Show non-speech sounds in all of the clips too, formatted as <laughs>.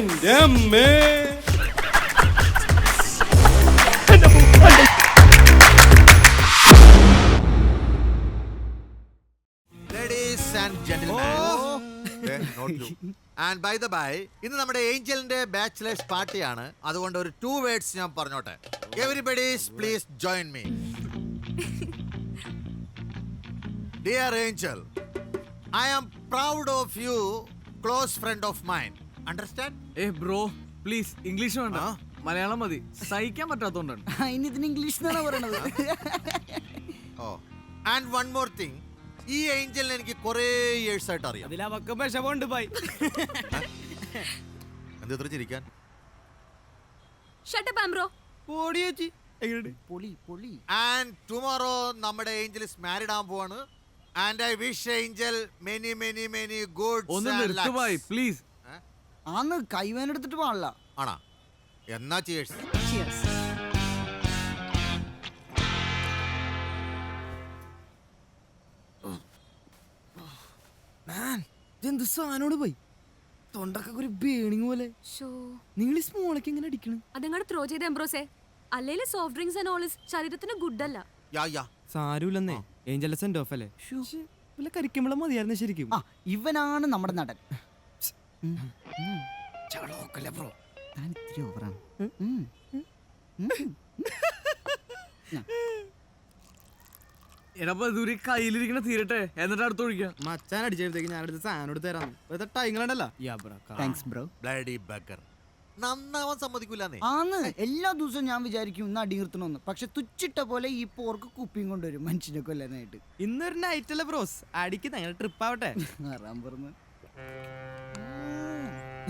എന്റെ അമ്മേ ladies and gentleman and by the by ഇന്ന് നമ്മുടെ ഏഞ്ചലിന്റെ ബാച്ചിലേഴ്സ് പാർട്ടിയാണ് അതുകൊണ്ട് ഒരു ടു വേർഡ്സ് ഞാൻ പറഞ്ഞോട്ടെ. Everybody's please join me dear Angel I am proud of you close friend of mind understand a bro please English വേണ്ട? മലയാളം മതി. സഹിക്കാൻ പറ്റാത്തോണ്ടാണ്. ഇനി ഇതിന് ഇംഗ്ലീഷ് എന്നാണ് പറയണത്? ഓ. ആൻഡ് വൺ മോർ തിങ് ഈ ഏഞ്ചലിനെ എനിക്ക് കുറേ ഇയേഴ്സ് ആയിട്ട് അറിയാം. അതിലവക്ക് വിഷമുണ്ട് ബൈ. എന്ത് ഇത്ര ചിരിക്കാൻ? ഷട്ടപ്പ് ആംബ്രോ പോടി ചേച്ചി. എങ്ങനെയുണ്ട്? പൊളി പൊളി. ആൻഡ് ടുമോറോ നമ്മുടെ ഏഞ്ചൽ ഇസ് മാരിഡ് ആവാൻ പോവാണ്. And I wish Angel many many many good ഒന്ന് നിർത്തുവായി ബൈ പ്ലീസ്. ആന്ന് കൈവേനെടുത്തിട്ട് പാടില്ല. ആണാ? എന്നാ ചേഴ്സ് ഇതെന്ത് സാധനോട് പോയി? തൊണ്ടൊക്കെ ഒരു ബേണിങ് പോലെ. ഷോ നിങ്ങൾ ഈ സ്മോളൊക്കെ എങ്ങനെ അടിക്കണ്? അതങ്ങോട്ട് ത്രോ ചെയ്ത് എംബ്രോസേ അല്ലെങ്കിൽ സോഫ്റ്റ് ഡ്രിങ്ക്സ് ആൻഡ് ശരീരത്തിന് ഗുഡ് അല്ല. സെന്റ് ഓഫ് അല്ലേ? മതിയായിരുന്നു ശരിക്കും. ആ ഇവനാണ് നമ്മുടെ നടൻ. ബ്രോ. താൻ ഇത്തിരി ഓവറാണ്. എടപ്പ ദൂരി കയ്യിലിരിക്കണ തീരട്ടെ. എന്നിട്ട് അടുത്ത് ഒഴിക്കാം. മച്ചാൻ ഞാൻ ഞാനെടുത്ത് സാധനം എടുത്ത് തരാം. ഇപ്പോഴത്തെ ടൈങ്ങളുണ്ടല്ലോ താങ്ക്സ് ബ്രോ ബ്ലഡി ബക്കർ നന്നാവാൻ സമ്മതിക്കൂലെന്നേ. ആന്ന്. എല്ലാ ദിവസവും ഞാൻ വിചാരിക്കും ഇന്ന് അടി നിർത്തണമെന്ന് പക്ഷെ തുച്ചിട്ട പോലെ ഈ പോർക്ക് കുപ്പിയും കൊണ്ടുവരും മനുഷ്യനെ കൊല്ലാനായിട്ട്. ഇന്നൊരു നൈറ്റ് അല്ലേ ബ്രോസ് അടിക്ക് ഞങ്ങൾ ട്രിപ്പ് ആവട്ടെ. <laughs> പറഞ്ഞു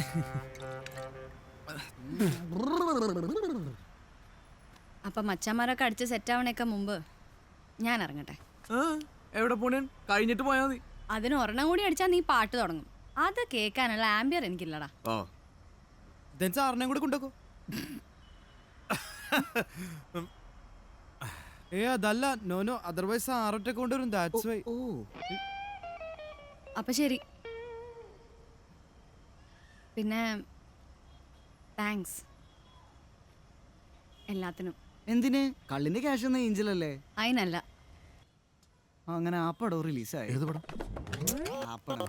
<laughs> അപ്പൊ മച്ചാമാരൊക്കെ അടിച്ച് സെറ്റ് ആവണേക്ക മുമ്പ് ഞാൻ ഇറങ്ങട്ടെ. എവിടെ പോണേ കഴിഞ്ഞിട്ട് പോയാ മതി. അതിന് ഒരെണ്ണം കൂടി അടിച്ചാൽ നീ പാട്ട് തുടങ്ങും. അത് കേൾക്കാനുള്ള ആംബിയർ എനിക്കില്ലടാ. സാറിനെ കൂടെ കൊണ്ടുവെക്കോ. <laughs> ഏ അതല്ല നോ നോ അതർവൈസ് ആറൊറ്റ കൊണ്ടുവരും ദാറ്റ്സ് വൈ ഓ. അപ്പൊ ശരി. പിന്നെ താങ്ക്സ് എല്ലാത്തിനും. എന്തിന്? കള്ളിന്റെ ക്യാഷ് ഒന്നും ഏഞ്ചലല്ലേ? അതിനല്ല അങ്ങനെ ആ പടം ആയി ഏത് പടം? ആ പടം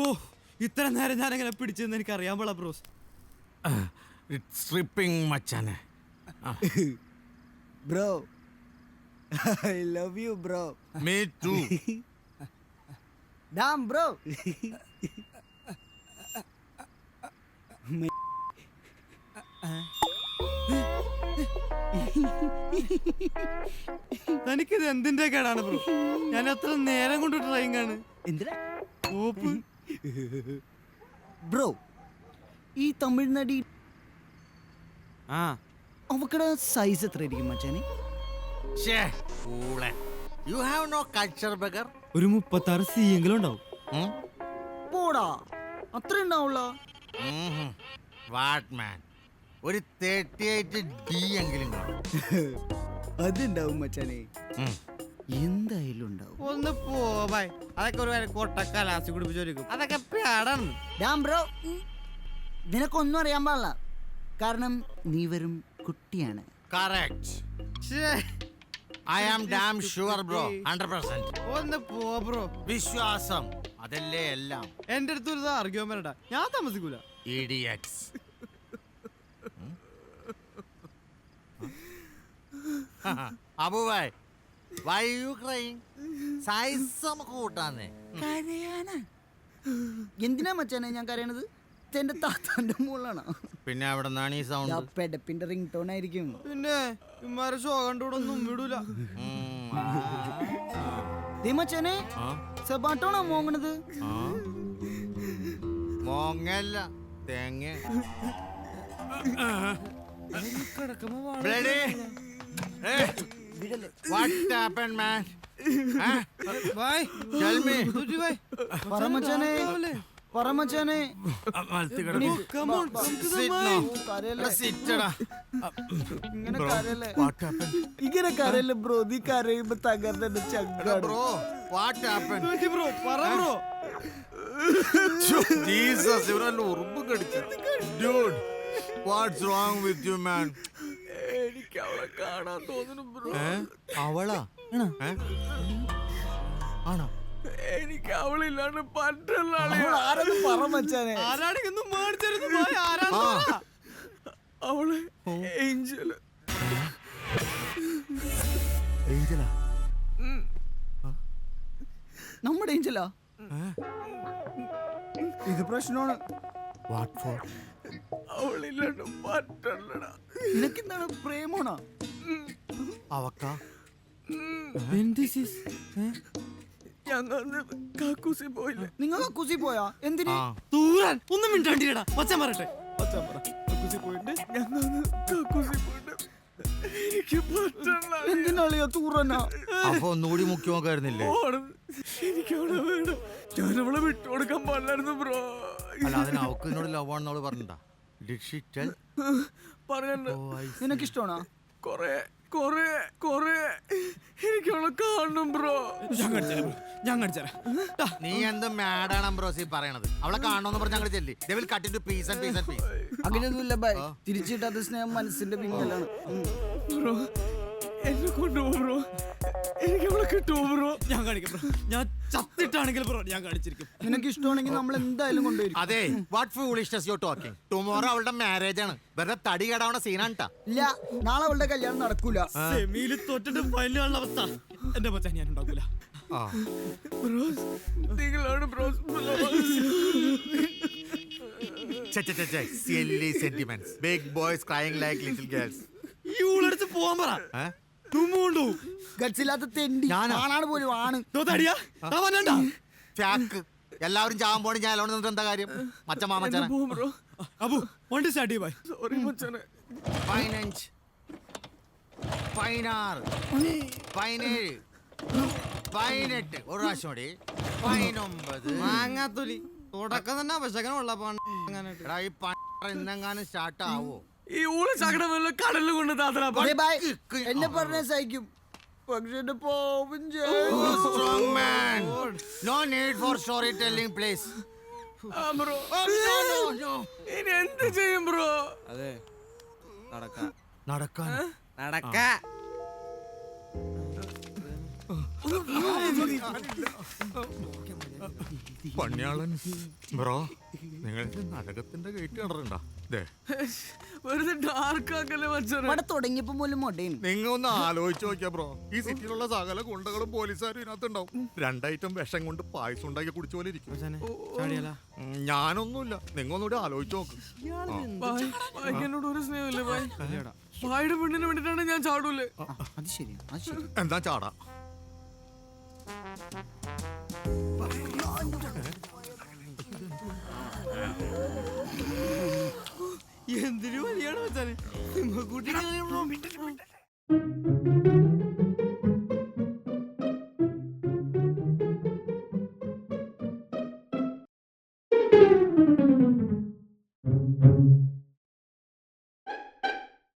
ഓ ഇത്ര നേരം ഞാൻ എങ്ങനെ പിടിച്ചെന്ന് എനിക്ക് അറിയാൻ പാടാ ബ്രോസ് സ്ട്രിപ്പിംഗ് മച്ചാനെ. Bro I love you bro me too damn bro തനിക്കിത് എന്തിന്റെ കേടാണ് ബ്രോ ഞാൻ എത്ര നേരം കൊണ്ട് ഡ്രൈവിംഗ് ആണ്. എന്തിനാ? ഓപ്പ് ബ്രോ ഈ തമിഴ് നടി ആ. അവക്കടെ സൈസ് എത്ര ആയിരിക്കും മച്ചാനെ you have no culture bugger ഒരു മുപ്പത്തി ആറ് സി എങ്കിലും ഉണ്ടാവും പോടാ. അത്ര ഉണ്ടാവുള്ള. What man? ഒരു തേർട്ടി എയ്റ്റ് ഡി എങ്കിലും കാണും. <laughs> അതുണ്ടാവും മച്ചാനെ. എന്തായാലും ഉണ്ടാവും. ഒന്ന് പോവായ് അതൊക്കെ ഒരു കൊട്ടക്കാലാസി കുടിപ്പിച്ചോലിക്കും കുടിപ്പിച്ചോരിക്കും അതൊക്കെ പേടാണ് ഡാം ബ്രോ നിനക്കൊന്നും അറിയാൻ പാടില്ല. കാരണം നീ വെറും കുട്ടിയാണ്. Correct I am damn sure bro hundred percent ഒന്ന് പോ ബ്രോ വിശ്വാസം. അതല്ലേ എല്ലാം. എന്റെ അടുത്ത് ഒരു ആർഗ്യം വരണ്ട ഞാൻ താമസിക്കൂല. ഇഡിയറ്റ്സ് അബുബായ് വൈ യു ക്രൈങ് സൈസ് നമുക്ക് കൂട്ടാന്നേ. കരയാനാ? എന്തിനാ മച്ചാനെ ഞാൻ കരയണത്? എന്റെ താത്താന്റെ മുകളാണ് പിന്നെ അവിടെ നിന്നാണ് ഈ സൗണ്ട് പെടപ്പിന്റെ റിംഗ് ടോൺ ആയിരിക്കും. പിന്നെ ഇമാരെ ഷോ കണ്ടുകൂടൊന്നും വിടൂല. ദിമച്ചനെ മച്ചാനെ സെബാട്ടോണോ മോങ്ങണത്? മോങ്ങല്ല തേങ്ങ. Bloody. Hey, what happened, man? Huh? Bye Tell me. പറ മച്ചാനെ. പറ മച്ചാനെ Come on, come to the Sit mic. now. കരയല്ലേ Sit ടാ. ഇങ്ങനെ കരയല്ലേ? ഇങ്ങനെ കരയല്ലേ ബ്രോ? നീ കരയുമ്പോ തകർന്നെ ചങ്കാണ്. happened? ബ്രോ പറ ബ്രോ. ജീസസ് ഇവരല്ല ഉറുമ്പ് കടിച്ചു. Dude what's wrong with you man എനിക്ക് അവളെ കാണാൻ തോന്നുന്നു ബ്രോ. അവളാ? ആണോ? എനിക്ക് അവളില്ലാണ്ട് പറ്റുള്ള പോയി? അവൾ ഏഞ്ചൽ. ഏഞ്ചലാ? നമ്മുടെ ഏഞ്ചലാ? ഇത് പ്രശ്നമാണ്. വാട്ട് ഫോർ അവളില്ലാണ്ട് പറ്റല്ലടാ നിനക്കെന്താണ് പ്രേമോണോ അവക്കാ. ഞങ്ങൾ കാക്കൂസി പോയില്ലേ. നിങ്ങൾ കക്കൂസി പോയാ? എന്തിനാ? തൂരാൻ ഒന്നും മിണ്ടാണ്ടിരടാ മച്ചാൻ പറയട്ടെ. ഞങ്ങൾ കാക്കൂസി പോയിട്ട് എനിക്ക് പറ്റല്ല എന്തിനാളിയാ തൂറന്നാ അപ്പൊ ഒന്നുകൂടി മുഖ്യ നോക്കായിരുന്നില്ലേ? എനിക്ക് അവളെ വേണം. ഞാൻ അവളെ വിട്ടുകൊടുക്കാൻ പാടില്ലായിരുന്നു ബ്രോ. അല്ല അതിന് അവക്ക് എന്നോട് ലവ് ആണെന്ന് അവൾ പറഞ്ഞിട്ടാ she പറയണ്ട. നിനക്കിഷ്ടമാണോ? കൊറേ കൊറേ കൊറേ എനിക്ക് അവളെ കാണണം ബ്രോ. ഞാൻ കാണിച്ചുതരാം ഞാൻ കാണിച്ചുതരാം നീ എന്ത് മാഡാണ് അംബ്രോസി പറയണത്. അവളെ കാണണമെന്ന് പറഞ്ഞ ഞങ്ങൾ ചെല്ലി. They will cut into piece and piece and piece അങ്ങനെയൊന്നുമില്ല ബൈ. തിരിച്ചിട്ടാത്ത സ്നേഹം മനസ്സിന്റെ പിന്നിലാണ്. ബ്രോ എന്നെ കൊണ്ടുപോ ബ്രോ എനിക്ക് അവളെ കിട്ടുമോ ബ്രോ ഞാൻ കാണിക്കും ബ്രോ ഞാൻ ചത്തിട്ടാണെങ്കിൽ ബ്രോ ഞാൻ കാണിച്ചിരിക്കും. നിനക്ക് ഇഷ്ടമാണെങ്കിൽ നമ്മൾ എന്തായാലും കൊണ്ടുവരും അതെ what foolishness you talking tomorrow അവളുടെ മാരേജ് ആണ്. വെറുതെ തടി കേടാവണ സീനാണ് ട്ടാ. ഇല്ല നാളെ അവളുടെ കല്യാണം നടക്കൂല. സെമിയിൽ തൊട്ടിട്ട് ഫൈനൽ കാണുന്ന അവസ്ഥ. എന്റെ മച്ചാൻ ഞാൻ ഉണ്ടാക്കൂല. ബ്രോസ് നിങ്ങളാണ് ബ്രോസ് ഛെ, big boys crying like little girls boys crying like little girls. ഈ ഊളടിച്ച് പോവാൻ പറ? തുമ്മുണ്ടു ഗഡ്സില്ലാത്ത തെണ്ടി. ഞാനോ? ആണാണ് പോലും ആണ്. തടിയാ? താവാനണ്ട ഫാക്ക് എല്ലാവരും ചാവാൻ പോണി ഞാൻ നിന്നിട്ട് എന്താ കാര്യം? മച്ച മാമച്ചന അബു വണ്ടി സ്റ്റാർട്ട് ചെയ്യ ബൈ സോറി മച്ചാനെ. പതിനഞ്ച്. പതിനാറ്. പതിനേഴ്. പതിനെട്ട്. ഒരു പ്രാവശ്യം കൂടി. പതിനൊമ്പത്. മാങ്ങാത്തൊലി. തുടക്കം തന്നെ പക്ഷെ എടാ, ഈ പ സ്റ്റാർട്ട് ആവോ? ഈ ഊൾ ചകടം വല്ല കടലിൽ കൊണ്ട് താത്തടാ ദേ ബൈ, എന്നെ പറഞ്ഞ സഹിക്കും. പക്ഷെ എന്റെ പോവും ചെയ്യും. Strong man no need for story telling place bro. ഇനി എന്ത് ചെയ്യും ബ്രോ? അതെ. നടക്ക. നടക്കാൻ. നടക്ക. പണ്യാളൻ ബ്രോ നിങ്ങൾ നരകത്തിന്റെ ഗേറ്റ് കണ്ടിട്ടുണ്ടോ ദേ. വെറുതെ ഡാർക്ക് ആക്കല്ലേ മച്ചാനെ. ഇവിടെ തുടങ്ങിയപ്പോ പോലും മൊടയും നിങ്ങൾ ഒന്ന് ആലോചിച്ച് നോക്കിയാ ബ്രോ. ഈ സിറ്റിയിലുള്ള സകല ഗുണ്ടകളും പോലീസുകാരും ഇതിനകത്തുണ്ടാവും. രണ്ടൈറ്റം വിഷം കൊണ്ട് പായസം ഉണ്ടാക്കി കുടിച്ച പോലെ ഇരിക്കും. ഞാനൊന്നുമില്ല. നിങ്ങൾ ഒന്നുകൂടി ആലോചിച്ച് നോക്ക്. എന്നോട് ഒരു സ്നേഹമില്ലേ ബായ് ബായുടെ പെണ്ണിന് വേണ്ടിട്ടാണ് ഞാൻ ചാടൂലേ അത് ശരി എന്താ ചാടാ? എന്തിനു വലിയാണ് മച്ചാനെ കൂട്ടി